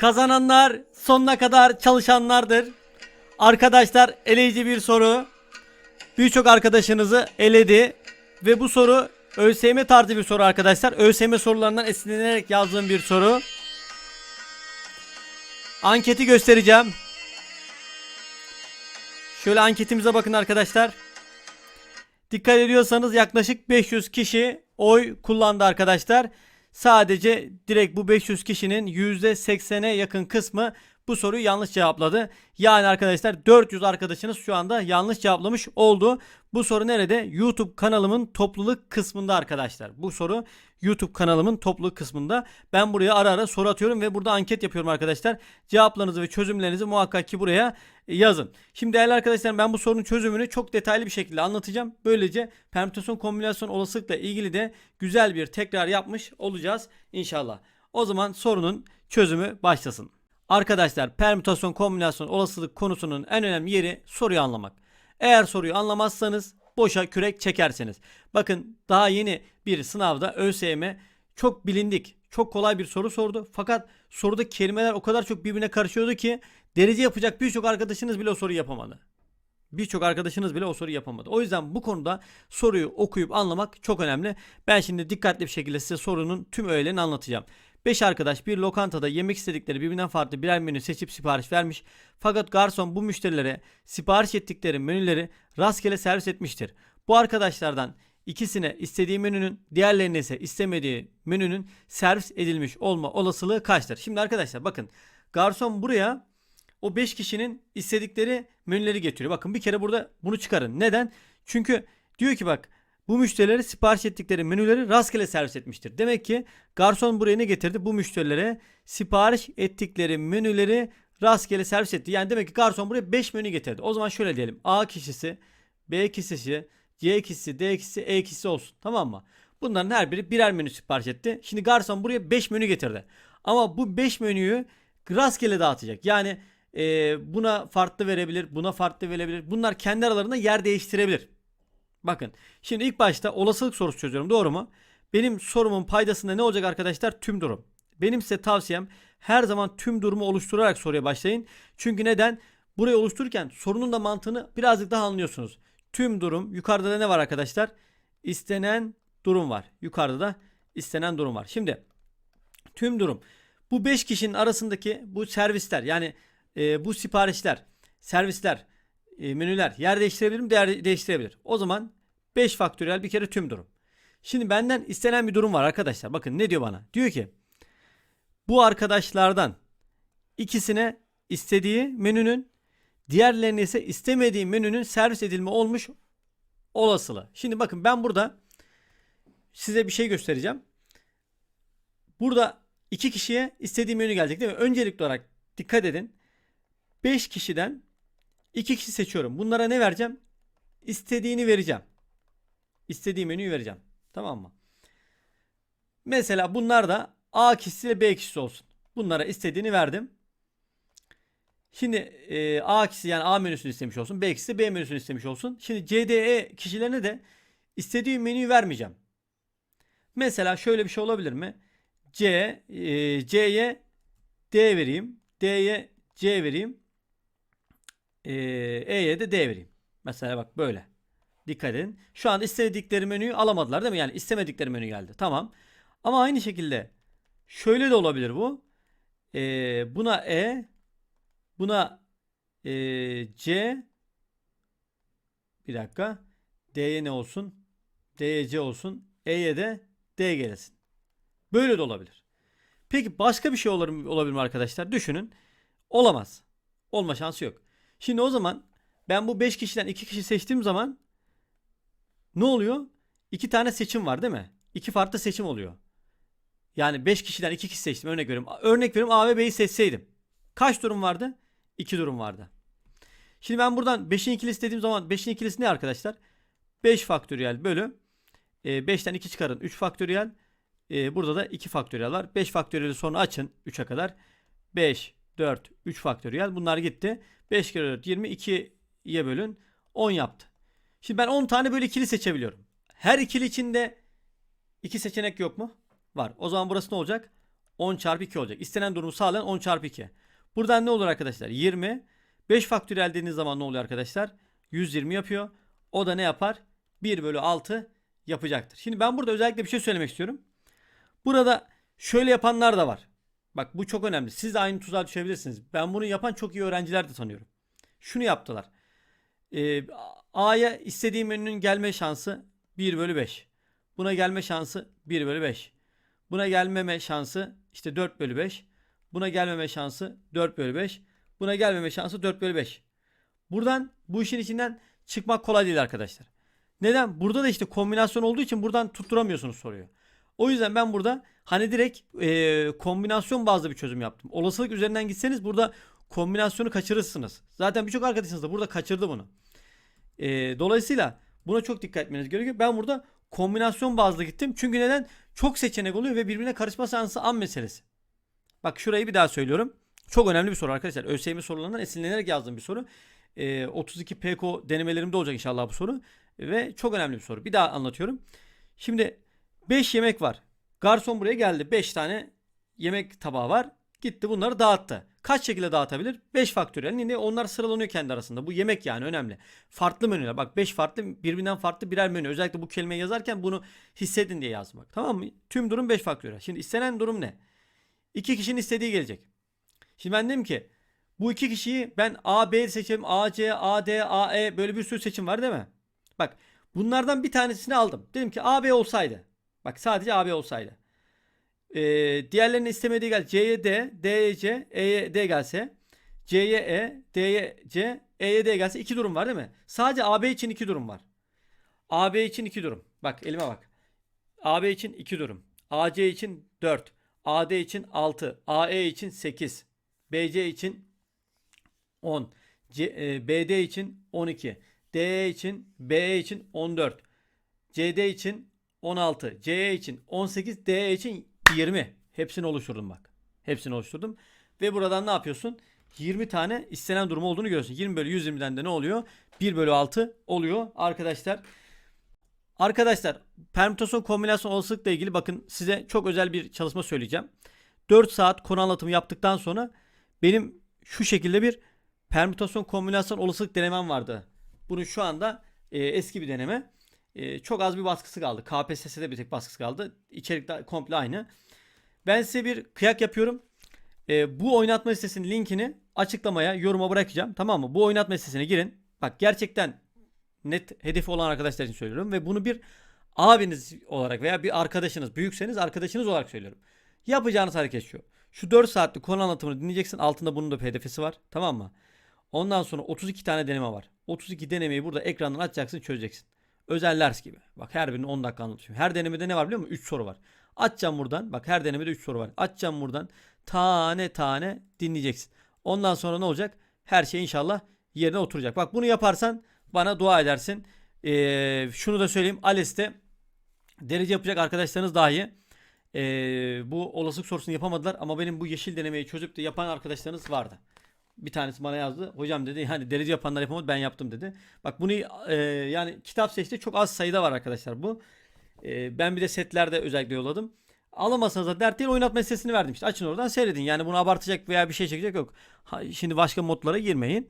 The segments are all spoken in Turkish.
Kazananlar sonuna kadar çalışanlardır. Arkadaşlar eleyici bir soru. Birçok arkadaşınızı eledi. Ve bu soru ÖSYM tarzı bir soru arkadaşlar. ÖSYM sorularından esinlenerek yazdığım bir soru. Anketi göstereceğim. Şöyle anketimize bakın arkadaşlar. Dikkat ediyorsanız yaklaşık 500 kişi oy kullandı arkadaşlar. Sadece direkt bu 500 kişinin %80'e yakın kısmı bu soruyu yanlış cevapladı. Yani arkadaşlar 400 arkadaşınız şu anda yanlış cevaplamış oldu. Bu soru nerede? YouTube kanalımın topluluk kısmında arkadaşlar. Bu soru YouTube kanalımın topluluk kısmında. Ben buraya ara ara soru atıyorum ve burada anket yapıyorum arkadaşlar. Cevaplarınızı ve çözümlerinizi muhakkak ki buraya yazın. Şimdi değerli arkadaşlar ben bu sorunun çözümünü çok detaylı bir şekilde anlatacağım. Böylece permütasyon kombinasyon olasılıkla ilgili de güzel bir tekrar yapmış olacağız inşallah. O zaman sorunun çözümü başlasın. Arkadaşlar permütasyon kombinasyon olasılık konusunun en önemli yeri soruyu anlamak. Eğer soruyu anlamazsanız boşa kürek çekersiniz. Bakın daha yeni bir sınavda ÖSYM çok bilindik, çok kolay bir soru sordu. Fakat sorudaki kelimeler o kadar çok birbirine karışıyordu ki derece yapacak birçok arkadaşınız bile o soruyu yapamadı. Birçok arkadaşınız bile o soruyu yapamadı. O yüzden bu konuda soruyu okuyup anlamak çok önemli. Ben şimdi dikkatli bir şekilde size sorunun tüm öğelerini anlatacağım. 5 arkadaş bir lokantada yemek istedikleri birbirinden farklı birer menü seçip sipariş vermiş. Fakat garson bu müşterilere sipariş ettikleri menüleri rastgele servis etmiştir. Bu arkadaşlardan ikisine istediği menünün diğerlerine ise istemediği menünün servis edilmiş olma olasılığı kaçtır? Şimdi arkadaşlar bakın garson buraya o 5 kişinin istedikleri menüleri getiriyor. Bakın bir kere burada bunu çıkarın. Neden? Çünkü diyor ki bak bu müşterileri sipariş ettikleri menüleri rastgele servis etmiştir. Demek ki garson buraya ne getirdi? Bu müşterilere sipariş ettikleri menüleri rastgele servis etti. Yani demek ki garson buraya 5 menü getirdi. O zaman şöyle diyelim. A kişisi, B kişisi, C kişisi, D kişisi, E kişisi olsun. Tamam mı? Bunların her biri birer menü sipariş etti. Şimdi garson buraya 5 menü getirdi. Ama bu 5 menüyü rastgele dağıtacak. Yani e, buna farklı verebilir, buna farklı verebilir. Bunlar kendi aralarında yer değiştirebilir. Bakın şimdi ilk başta olasılık sorusu çözüyorum doğru mu? Benim sorumun paydasında ne olacak arkadaşlar? Tüm durum. Benim size tavsiyem her zaman tüm durumu oluşturarak soruya başlayın. Çünkü neden? Burayı oluştururken sorunun da mantığını birazcık daha anlıyorsunuz. Tüm durum yukarıda da ne var arkadaşlar? İstenen durum var. Yukarıda da istenen durum var. Şimdi tüm durum. Bu 5 kişinin arasındaki bu servisler yani e, bu siparişler, servisler, e, menüler yer değiştirebilir mi? Değer değiştirebilir. O zaman 5 faktöriyel bir kere tüm durum. Şimdi benden istenen bir durum var arkadaşlar. Bakın ne diyor bana? Diyor ki bu arkadaşlardan ikisine istediği menünün diğerlerine ise istemediği menünün servis edilme olmuş olasılığı. Şimdi bakın ben burada size bir şey göstereceğim. Burada iki kişiye istediği menü gelecek değil mi? Öncelikli olarak dikkat edin. 5 kişiden 2 kişi seçiyorum. Bunlara ne vereceğim? İstediğini vereceğim. İstediği menüyü vereceğim. Tamam mı? Mesela bunlar da A kişisi ve B kişisi olsun. Bunlara istediğini verdim. Şimdi e, A kişisi yani A menüsünü istemiş olsun. B kişisi B menüsünü istemiş olsun. Şimdi C, D, E kişilerine de istediği menüyü vermeyeceğim. Mesela şöyle bir şey olabilir mi? C, e, C'ye D vereyim. D'ye C vereyim. E, E'ye de D vereyim. Mesela bak böyle. Dikkat edin. Şu an istedikleri menüyü alamadılar değil mi? Yani istemedikleri menü geldi. Tamam. Ama aynı şekilde şöyle de olabilir bu. E, buna E, buna e, C, bir dakika. D'ye ne olsun? D'ye C olsun. E'ye de D gelesin. Böyle de olabilir. Peki başka bir şey olabilir mi arkadaşlar? Düşünün. Olamaz. Olma şansı yok. Şimdi o zaman ben bu 5 kişiden 2 kişi seçtiğim zaman ne oluyor? 2 tane seçim var değil mi? 2 farklı seçim oluyor. Yani 5 kişiden 2 kişi seçtim örnek veriyorum. Örnek veriyorum A ve B'yi seçseydim. Kaç durum vardı? 2 durum vardı. Şimdi ben buradan 5'in ikilisi dediğim zaman 5'in ikilisi ne arkadaşlar? 5 faktöriyel bölü e, 5'ten 2 çıkarın 3 faktöriyel. E, burada da 2 faktöriyel var. 5 faktöriyeli sonra açın 3'e kadar. 5, 4, 3 faktöriyel. Bunlar gitti. 5 kere 4 20 2'ye bölün 10 yaptı. Şimdi ben 10 tane böyle ikili seçebiliyorum. Her ikili içinde iki seçenek yok mu? Var. O zaman burası ne olacak? 10 çarpı 2 olacak. İstenen durumu sağlayan 10 çarpı 2. Buradan ne olur arkadaşlar? 20. 5 faktöriyel dediğiniz zaman ne oluyor arkadaşlar? 120 yapıyor. O da ne yapar? 1 bölü 6 yapacaktır. Şimdi ben burada özellikle bir şey söylemek istiyorum. Burada şöyle yapanlar da var. Bak bu çok önemli. Siz de aynı tuzağa düşebilirsiniz. Ben bunu yapan çok iyi öğrenciler de tanıyorum. Şunu yaptılar. Ee, A'ya istediğim menünün gelme şansı 1 bölü 5. Buna gelme şansı 1 bölü 5. Buna gelmeme şansı işte 4 bölü 5. Buna gelmeme şansı 4 bölü 5. Buna gelmeme şansı 4 bölü 5. Buradan bu işin içinden çıkmak kolay değil arkadaşlar. Neden? Burada da işte kombinasyon olduğu için buradan tutturamıyorsunuz soruyu. O yüzden ben burada hani direkt e, kombinasyon bazlı bir çözüm yaptım. Olasılık üzerinden gitseniz burada kombinasyonu kaçırırsınız. Zaten birçok arkadaşınız da burada kaçırdı bunu. E, dolayısıyla buna çok dikkat etmeniz gerekiyor. Ben burada kombinasyon bazlı gittim. Çünkü neden? Çok seçenek oluyor ve birbirine karışma şansı an meselesi. Bak şurayı bir daha söylüyorum. Çok önemli bir soru arkadaşlar. ÖSYM sorularından esinlenerek yazdığım bir soru. E, 32 PK denemelerimde olacak inşallah bu soru. Ve çok önemli bir soru. Bir daha anlatıyorum. Şimdi 5 yemek var. Garson buraya geldi. 5 tane yemek tabağı var. Gitti bunları dağıttı. Kaç şekilde dağıtabilir? 5 faktöriyel. Yine onlar sıralanıyor kendi arasında. Bu yemek yani önemli. Farklı menüler. Bak 5 farklı birbirinden farklı birer menü. Özellikle bu kelimeyi yazarken bunu hissedin diye yazmak. Tamam mı? Tüm durum 5 faktöriyel. Şimdi istenen durum ne? İki kişinin istediği gelecek. Şimdi ben dedim ki bu iki kişiyi ben A, B seçelim. A, C, A, D, A, E böyle bir sürü seçim var değil mi? Bak bunlardan bir tanesini aldım. Dedim ki A, B olsaydı. Bak sadece A, B olsaydı. Ee, diğerlerini istemediği gel. C'ye D, D'ye C, E'ye D gelse. C'ye E, D'ye C, E'ye D gelse iki durum var değil mi? Sadece AB için iki durum var. AB için iki durum. Bak elime bak. AB için iki durum. AC için 4. AD için 6. AE için 8. BC için 10. C, e, BD için 12. DE için BE için 14. CD için 16. CE için 18. DE için 20. Hepsini oluşturdum bak. Hepsini oluşturdum. Ve buradan ne yapıyorsun? 20 tane istenen durum olduğunu görüyorsun. 20 bölü 120'den de ne oluyor? 1 bölü 6 oluyor arkadaşlar. Arkadaşlar permütasyon kombinasyon olasılıkla ilgili bakın size çok özel bir çalışma söyleyeceğim. 4 saat konu anlatımı yaptıktan sonra benim şu şekilde bir permütasyon kombinasyon olasılık denemem vardı. Bunu şu anda e, eski bir deneme. E, çok az bir baskısı kaldı. KPSS'de bir tek baskısı kaldı. İçerik de komple aynı. Ben size bir kıyak yapıyorum. E, bu oynatma listesinin linkini açıklamaya, yoruma bırakacağım. Tamam mı? Bu oynatma listesine girin. Bak gerçekten net hedefi olan arkadaşlar için söylüyorum ve bunu bir abiniz olarak veya bir arkadaşınız, büyükseniz arkadaşınız olarak söylüyorum. Yapacağınız hareket şu. Şu 4 saatlik konu anlatımını dinleyeceksin. Altında bunun da pdf'si var. Tamam mı? Ondan sonra 32 tane deneme var. 32 denemeyi burada ekrandan açacaksın, çözeceksin. Özel ders gibi. Bak her birini 10 dakika anlatıyorum. Her denemede ne var biliyor musun? 3 soru var. Açacağım buradan. Bak her denemede 3 soru var. Açacağım buradan. Tane tane dinleyeceksin. Ondan sonra ne olacak? Her şey inşallah yerine oturacak. Bak bunu yaparsan bana dua edersin. Ee, şunu da söyleyeyim. ALES'te derece yapacak arkadaşlarınız dahi ee, bu olasılık sorusunu yapamadılar ama benim bu yeşil denemeyi çözüp de yapan arkadaşlarınız vardı. Bir tanesi bana yazdı. Hocam dedi hani derece yapanlar yapamadı ben yaptım dedi. Bak bunu e, yani kitap seçti çok az sayıda var arkadaşlar bu. E, ben bir de setlerde özellikle yolladım. Alamasanız da dert değil oynatma listesini verdim işte. Açın oradan seyredin. Yani bunu abartacak veya bir şey çekecek yok. Ha, şimdi başka modlara girmeyin.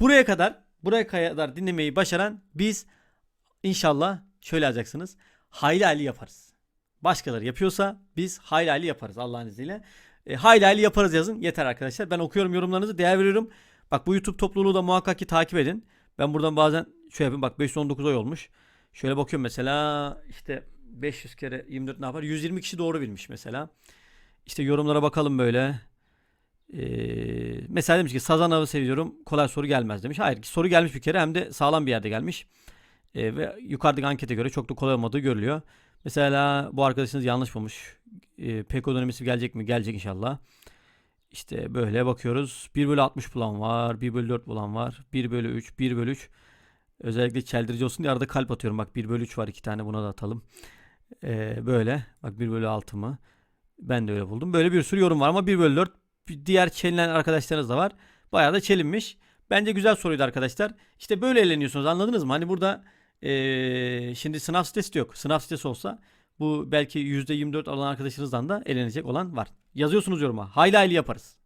Buraya kadar buraya kadar dinlemeyi başaran biz inşallah şöyle yapacaksınız. Hayli hayli yaparız. Başkaları yapıyorsa biz hayli hayli yaparız Allah'ın izniyle. E, hayli hayli yaparız yazın. Yeter arkadaşlar. Ben okuyorum yorumlarınızı. Değer veriyorum. Bak bu YouTube topluluğu da muhakkak ki takip edin. Ben buradan bazen şöyle yapayım. Bak 519 oy olmuş. Şöyle bakıyorum mesela işte 500 kere 24 ne yapar? 120 kişi doğru bilmiş mesela. İşte yorumlara bakalım böyle. Ee, mesela demiş ki sazan avı seviyorum kolay soru gelmez demiş. Hayır soru gelmiş bir kere hem de sağlam bir yerde gelmiş. Ee, ve yukarıdaki ankete göre çok da kolay olmadığı görülüyor. Mesela bu arkadaşınız yanlış bulmuş. Ee, PECO dönemisi gelecek mi? Gelecek inşallah. İşte böyle bakıyoruz. 1 bölü 60 bulan var. 1 bölü 4 bulan var. 1 bölü 3. 1 bölü 3. Özellikle çeldirici olsun diye arada kalp atıyorum. Bak 1 bölü 3 var. 2 tane buna da atalım. Ee, böyle. Bak 1 bölü 6 mı? Ben de öyle buldum. Böyle bir sürü yorum var ama 1 bölü 4 diğer çelinen arkadaşlarınız da var. Bayağı da çelinmiş. Bence güzel soruydu arkadaşlar. İşte böyle eğleniyorsunuz anladınız mı? Hani burada şimdi sınav sitesi de yok. Sınav sitesi olsa Bu belki %24 alan arkadaşınızdan da elenecek olan var. Yazıyorsunuz yoruma. Hayli hayli yaparız.